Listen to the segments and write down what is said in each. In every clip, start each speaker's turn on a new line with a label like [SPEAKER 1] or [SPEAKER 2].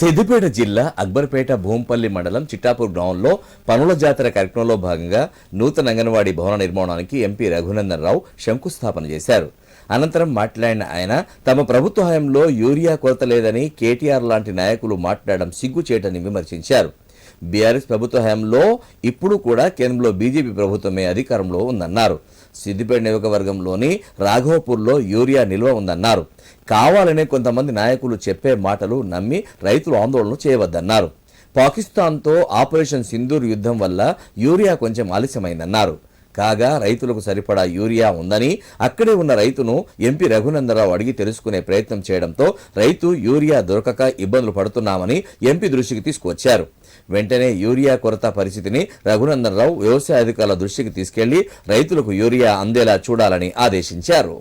[SPEAKER 1] సిద్దిపేట జిల్లా అక్బర్పేట భూంపల్లి మండలం చిట్టాపూర్ గ్రామంలో పనుల జాతర కార్యక్రమంలో భాగంగా నూతన అంగన్వాడీ భవన నిర్మాణానికి ఎంపీ రఘునందన్ రావు శంకుస్థాపన చేశారు. అనంతరం మాట్లాడిన ఆయన తమ ప్రభుత్వ హయాంలో యూరియా కొరత లేదని కేటీఆర్ లాంటి నాయకులు మాట్లాడడం సిగ్గుచేటని విమర్శించారు. బీఆర్ఎస్ ప్రభుత్వ హయాంలో ఇప్పుడు కూడా కేంద్రంలో బీజేపీ ప్రభుత్వమే అధికారంలో ఉందన్నారు. సిద్దిపేట నియోజకవర్గంలోని రాఘవపూర్లో యూరియా నిల్వ ఉందన్నారు. కావాలనే కొంతమంది నాయకులు చెప్పే మాటలు నమ్మి రైతులు ఆందోళన చేయవద్దన్నారు. పాకిస్తాన్తో ఆపరేషన్ సింధూర్ యుద్ధం వల్ల యూరియా కొంచెం ఆలస్యమైందన్నారు. కాగా రైతులకు సరిపడా యూరియా ఉందని అక్కడే ఉన్న రైతును ఎంపీ రఘునందరావు అడిగి తెలుసుకునే ప్రయత్నం చేయడంతో రైతు యూరియా దొరకక ఇబ్బందులు పడుతున్నామని ఎంపీ దృష్టికి తీసుకువచ్చారు. వెంటనే యూరియా కొరత పరిస్థితిని రఘునందనరావు వ్యవసాయ అధికారుల దృష్టికి తీసుకెళ్ళి రైతులకు యూరియా అందేలా చూడాలని ఆదేశించారు.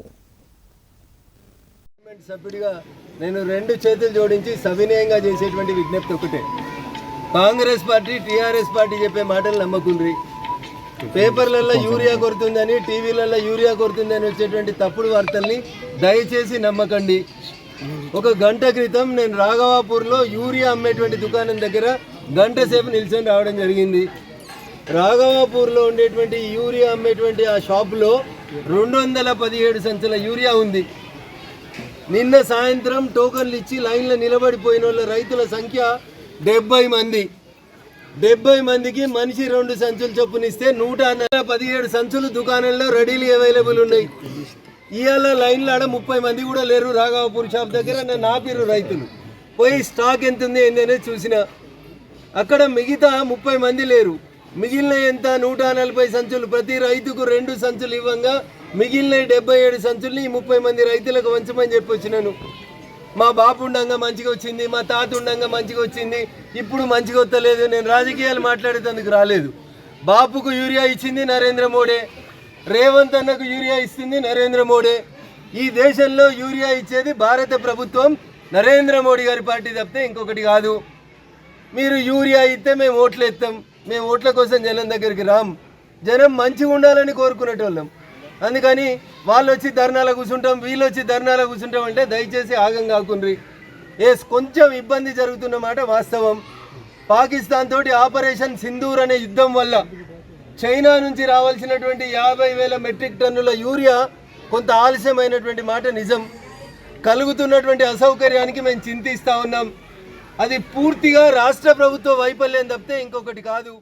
[SPEAKER 2] సభ్యుడిగా నేను రెండు చేతులు జోడించి సవినయంగా చేసేటువంటి విజ్ఞప్తి ఒకటే. కాంగ్రెస్ పార్టీ టీఆర్ఎస్ పార్టీ చెప్పే మాటలు నమ్మకుండ్రి. పేపర్లలో యూరియా కొడుతుందని టీవీలలో యూరియా కొడుతుందని వచ్చేటువంటి తప్పుడు వార్తల్ని దయచేసి నమ్మకండి. ఒక గంట క్రితం నేను రాఘవాపూర్లో యూరియా అమ్మేటువంటి దుకాణం దగ్గర గంట సేపు నిల్చొని రావడం జరిగింది. రాఘవాపూర్లో ఉండేటువంటి యూరియా అమ్మేటువంటి ఆ షాపులో రెండు వందల పదిహేడు సంచుల యూరియా ఉంది. నిన్న సాయంత్రం టోకన్లు ఇచ్చి లైన్లో నిలబడిపోయిన వాళ్ళ రైతుల సంఖ్య డెబ్బై మంది. డెబ్బై మందికి మనిషి రెండు సంచులు చొప్పునిస్తే నూట నెల పదిహేడు సంచులు దుకాణంలో రెడీలీ అవైలబుల్ ఉన్నాయి. ఇవాళ లైన్లో ఆడ ముప్పై మంది కూడా లేరు రాఘవపూర్ షాప్ దగ్గర. నన్ను ఆపిరు రైతులు. పోయి స్టాక్ ఎంత ఉంది ఏంది అనేది చూసిన. అక్కడ మిగతా ముప్పై మంది లేరు. మిగిలిన ఎంత? నూట నలభై సంచులు. ప్రతి రైతుకు రెండు సంచులు ఇవ్వంగా మిగిలిన డెబ్బై ఏడు సంచుల్ని ఈ ముప్పై మంది రైతులకు వంచమని చెప్పి వచ్చినాను మా బాపు ఉండంగా మంచిగా వచ్చింది మా తాత ఉండంగా మంచిగా వచ్చింది. ఇప్పుడు మంచిగా వస్తలేదు నేను రాజకీయాలు మాట్లాడేటందుకు రాలేదు. బాపుకు యూరియా ఇచ్చింది నరేంద్ర మోడీ రేవంత్ అన్నకు యూరియా ఇస్తుంది నరేంద్ర మోడీ. ఈ దేశంలో యూరియా ఇచ్చేది భారత ప్రభుత్వం నరేంద్ర మోడీ గారి పార్టీ తప్పితే ఇంకొకటి కాదు. మీరు యూరియా ఇస్తే మేము ఓట్లు ఎత్తాం మేము ఓట్ల కోసం జనం దగ్గరికి రాం. జనం మంచిగా ఉండాలని కోరుకునేటోళ్ళం. అందుకని వాళ్ళు వచ్చి ధర్నాలో కూర్చుంటాం వీళ్ళు వచ్చి ధర్నాలో కూర్చుంటాం అంటే దయచేసి ఆగం కాకుండ్రి. ఎస్ కొంచెం ఇబ్బంది జరుగుతున్న మాట వాస్తవం. పాకిస్తాన్ తోటి ఆపరేషన్ సింధూర్ అనే యుద్ధం వల్ల చైనా నుంచి రావాల్సినటువంటి యాభై వేల మెట్రిక్ టన్నుల యూరియా కొంత ఆలస్యమైనటువంటి మాట నిజం. కలుగుతున్నటువంటి అసౌకర్యానికి మేము చింతిస్తా ఉన్నాం. అది పూర్తిగా రాష్ట్ర ప్రభుత్వ వైఫల్యం తప్పితే ఇంకొకటి కాదు.